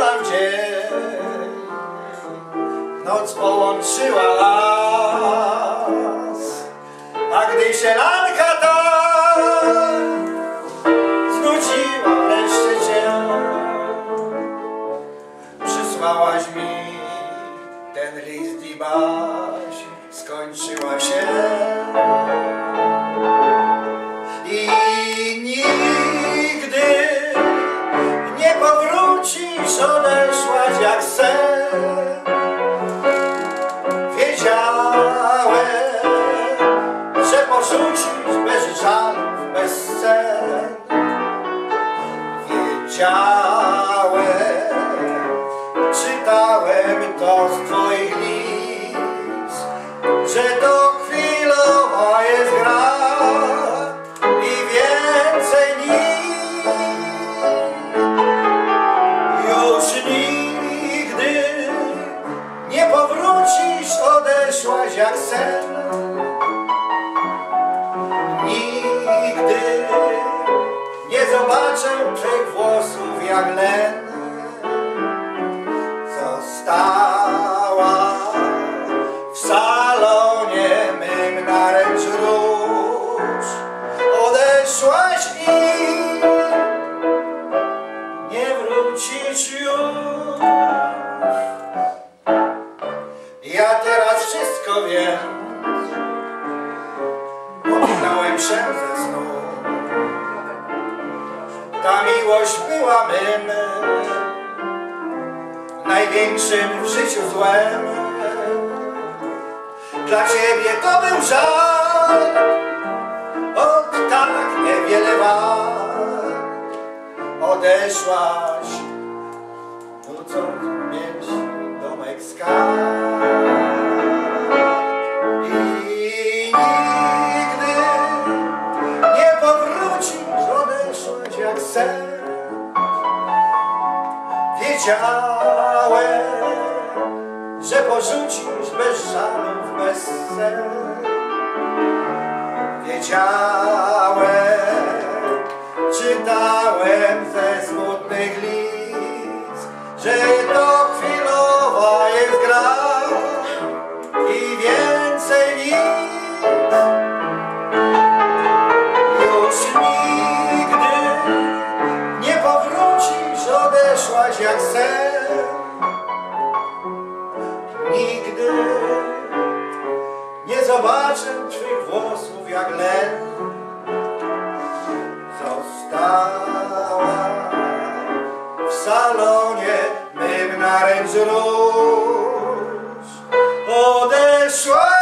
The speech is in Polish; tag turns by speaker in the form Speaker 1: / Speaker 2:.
Speaker 1: Nam dzień. Noc połączyła nas A gdy się lanka ta Znudziła wreszcie cię Przysłałaś mi ten list i baś. Skończyła się jak sen. Wiedziałem, że porzucisz bez żalów, bez scen. Wiedziałem, jak sen. Nigdy nie zobaczę twych włosów jak len. Została w salonie mym na ręcz róż. Odeszłaś i nie wrócisz już wiem Ominąłem się ze snu Ta miłość była mym Największym w życiu złem. Dla ciebie to był żal Od tak niewiele wart Odeszłaś Nucąc mieć domek skarb Wiedziałem, że porzucisz bez żalów, bez sen Wiedziałem, czytałem ze smutnych list Że to spać jak sen. Nigdy nie zobaczę Twych włosów jak len. Została w salonie mym na róż Odeszła.